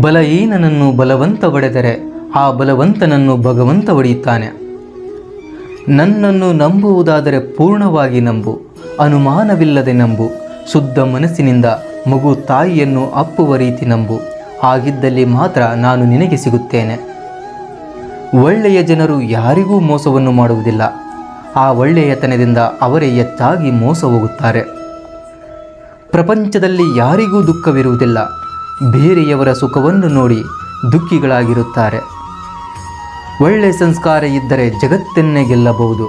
ಬಲಹೀನನನ್ನು ಬಲವಂತ ಒಡೆದರೆ ಆ ಬಲವಂತನನ್ನು ಭಗವಂತ ಒಡೆಯುತ್ತಾನೆ. ನನ್ನನ್ನು ನಂಬುವುದಾದರೆ ಪೂರ್ಣವಾಗಿ ನಂಬು, ಅನುಮಾನವಿಲ್ಲದೆ ನಂಬು, ಶುದ್ಧ ಮನಸ್ಸಿನಿಂದ ಮಗು ತಾಯಿಯನ್ನು ಅಪ್ಪುವ ರೀತಿ ನಂಬು, ಹಾಗಿದ್ದಲ್ಲಿ ಮಾತ್ರ ನಾನು ನಿನಗೆ ಸಿಗುತ್ತೇನೆ. ಒಳ್ಳೆಯ ಜನರು ಯಾರಿಗೂ ಮೋಸವನ್ನು ಮಾಡುವುದಿಲ್ಲ, ಆ ಒಳ್ಳೆಯತನದಿಂದ ಅವರೇ ಹೆಚ್ಚಾಗಿ ಮೋಸ ಹೋಗುತ್ತಾರೆ ಪ್ರಪಂಚದಲ್ಲಿ ಯಾರಿಗೂ ದುಃಖವಿರುವುದಿಲ್ಲ. ಬೇರೆಯವರ ಸುಖವನ್ನು ನೋಡಿ ದುಃಖಿಗಳಾಗಿರುತ್ತಾರೆ. ಒಳ್ಳೆ ಸಂಸ್ಕಾರ ಇದ್ದರೆ ಜಗತ್ತನ್ನೇ ಗೆಲ್ಲಬಹುದು.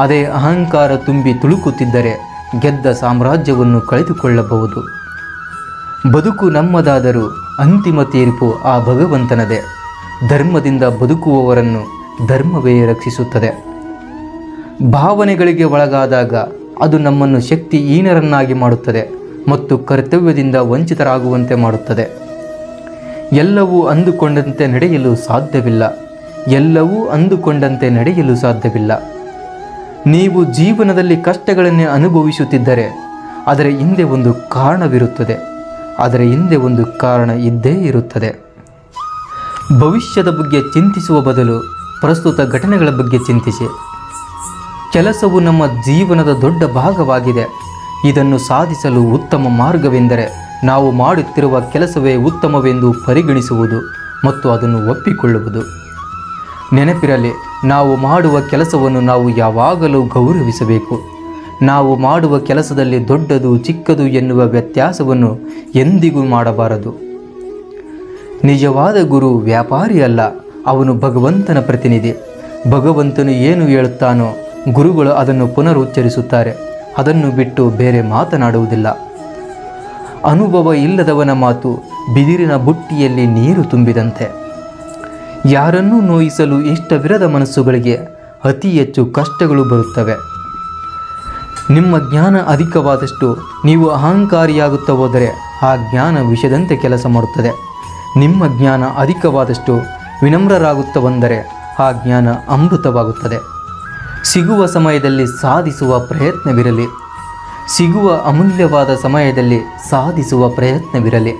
ಅದೇ ಅಹಂಕಾರ ತುಂಬಿ ತುಳುಕುತ್ತಿದ್ದರೆ ಗೆದ್ದ ಸಾಮ್ರಾಜ್ಯವನ್ನು ಕಳೆದುಕೊಳ್ಳಬಹುದು. ಬದುಕು ನಮ್ಮದಾದರೂ ಅಂತಿಮ ತೀರ್ಪು ಆ ಭಗವಂತನದೇ. ಧರ್ಮದಿಂದ ಬದುಕುವವರನ್ನು ಧರ್ಮವೇ ರಕ್ಷಿಸುತ್ತದೆ. ಭಾವನೆಗಳಿಗೆ ಒಳಗಾದಾಗ ಅದು ನಮ್ಮನ್ನು ಶಕ್ತಿ ಶಕ್ತಿಹೀನರನ್ನಾಗಿ ಮಾಡುತ್ತದೆ. ಮತ್ತು ಕರ್ತವ್ಯದಿಂದ ವಂಚಿತರಾಗುವಂತೆ ಮಾಡುತ್ತದೆ. ಎಲ್ಲವೂ ಅಂದುಕೊಂಡಂತೆ ನಡೆಯಲು ಸಾಧ್ಯವಿಲ್ಲ. ಎಲ್ಲವೂ ಅಂದುಕೊಂಡಂತೆ ನಡೆಯಲು ಸಾಧ್ಯವಿಲ್ಲ. ನೀವು ಜೀವನದಲ್ಲಿ ಕಷ್ಟಗಳನ್ನೇ ಅನುಭವಿಸುತ್ತಿದ್ದರೆ ಅದರ ಹಿಂದೆ ಒಂದು ಕಾರಣವಿರುತ್ತದೆ. ಅದರ ಹಿಂದೆ ಒಂದು ಕಾರಣ ಇದ್ದೇ ಇರುತ್ತದೆ. ಭವಿಷ್ಯದ ಬಗ್ಗೆ ಚಿಂತಿಸುವ ಬದಲು ಪ್ರಸ್ತುತ ಘಟನೆಗಳ ಬಗ್ಗೆ ಚಿಂತಿಸಿ. ಕೆಲಸವು ನಮ್ಮ ಜೀವನದ ದೊಡ್ಡ ಭಾಗವಾಗಿದೆ. ಇದನ್ನು ಸಾಧಿಸಲು ಉತ್ತಮ ಮಾರ್ಗವೆಂದರೆ ನಾವು ಮಾಡುತ್ತಿರುವ ಕೆಲಸವೇ ಉತ್ತಮವೆಂದು ಪರಿಗಣಿಸುವುದು ಮತ್ತು ಅದನ್ನು ಒಪ್ಪಿಕೊಳ್ಳುವುದು. ನೆನಪಿರಲಿ, ನಾವು ಮಾಡುವ ಕೆಲಸವನ್ನು ನಾವು ಯಾವಾಗಲೂ ಗೌರವಿಸಬೇಕು. ನಾವು ಮಾಡುವ ಕೆಲಸದಲ್ಲಿ ದೊಡ್ಡದು ಚಿಕ್ಕದು ಎನ್ನುವ ವ್ಯತ್ಯಾಸವನ್ನು ಎಂದಿಗೂ ಮಾಡಬಾರದು. ನಿಜವಾದ ಗುರು ವ್ಯಾಪಾರಿಯಲ್ಲ ಅವನು ಭಗವಂತನ ಪ್ರತಿನಿಧಿ. ಭಗವಂತನು ಏನು ಹೇಳುತ್ತಾನೋ ಗುರುಗಳು ಅದನ್ನು ಪುನರುಚ್ಚರಿಸುತ್ತಾರೆ. ಅದನ್ನು ಬಿಟ್ಟು ಬೇರೆ ಮಾತನಾಡುವುದಿಲ್ಲ. ಅನುಭವ ಇಲ್ಲದವನ ಮಾತು ಬಿದಿರಿನ ಬುಟ್ಟಿಯಲ್ಲಿ ನೀರು ತುಂಬಿದಂತೆ. ಯಾರನ್ನೂ ನೋಯಿಸಲು ಇಷ್ಟವಿರದ ಮನಸ್ಸುಗಳಿಗೆ ಅತಿ ಹೆಚ್ಚು ಕಷ್ಟಗಳು ಬರುತ್ತವೆ. ನಿಮ್ಮ ಜ್ಞಾನ ಅಧಿಕವಾದಷ್ಟು ನೀವು ಅಹಂಕಾರಿಯಾಗುತ್ತಾ ಹೋದರೆ ಆ ಜ್ಞಾನ ವಿಷದಂತೆ ಕೆಲಸ ಮಾಡುತ್ತದೆ. ನಿಮ್ಮ ಜ್ಞಾನ ಅಧಿಕವಾದಷ್ಟು ವಿನಮ್ರರಾಗುತ್ತಾ ಬಂದರೆ ಆ ಜ್ಞಾನ ಅಮೃತವಾಗುತ್ತದೆ. ಸಿಗುವ ಸಮಯದಲ್ಲಿ ಸಾಧಿಸುವ ಪ್ರಯತ್ನವಿರಲಿ. ಸಿಗುವ ಅಮೂಲ್ಯವಾದ ಸಮಯದಲ್ಲಿ ಸಾಧಿಸುವ ಪ್ರಯತ್ನವಿರಲಿ.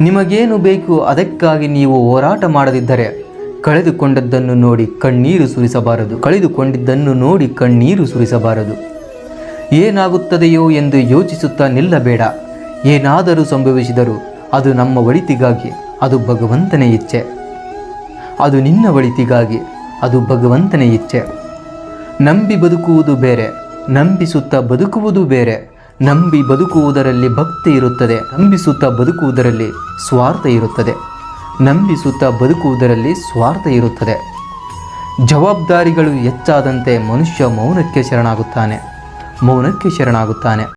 ನಿಮಗೇನು ಬೇಕು ಅದಕ್ಕಾಗಿ ನೀವು ಹೋರಾಟ ಮಾಡದಿದ್ದರೆ ಕಳೆದುಕೊಂಡದ್ದನ್ನು ನೋಡಿ ಕಣ್ಣೀರು ಸುರಿಸಬಾರದು. ಕಳೆದುಕೊಂಡಿದ್ದನ್ನು ನೋಡಿ ಕಣ್ಣೀರು ಸುರಿಸಬಾರದು. ಏನಾಗುತ್ತದೆಯೋ ಎಂದು ಯೋಚಿಸುತ್ತಾ ನಿಲ್ಲಬೇಡ. ಏನಾದರೂ ಸಂಭವಿಸಿದರೂ ಅದು ನಮ್ಮ ಒಳಿತಿಗಾಗಿ, ಅದು ಭಗವಂತನೇ ಇಚ್ಛೆ. ಅದು ನಿನ್ನ ಒಳಿತಿಗಾಗಿ, ಅದು ಭಗವಂತನೇ ಇಚ್ಛೆ. ನಂಬಿ ಬದುಕುವುದು ಬೇರೆ, ನಂಬಿಸುತ್ತಾ ಬದುಕುವುದು ಬೇರೆ. ನಂಬಿ ಬದುಕುವುದರಲ್ಲಿ ಭಕ್ತಿ ಇರುತ್ತದೆ, ನಂಬಿಸುತ್ತಾ ಬದುಕುವುದರಲ್ಲಿ ಸ್ವಾರ್ಥ ಇರುತ್ತದೆ. ನಂಬಿಸುತ್ತಾ ಬದುಕುವುದರಲ್ಲಿ ಸ್ವಾರ್ಥ ಇರುತ್ತದೆ. ಜವಾಬ್ದಾರಿಗಳು ಹೆಚ್ಚಾದಂತೆ ಮನುಷ್ಯ ಮೌನಕ್ಕೆ ಶರಣಾಗುತ್ತಾನೆ ಮೌನಕ್ಕೆ ಶರಣಾಗುತ್ತಾನೆ.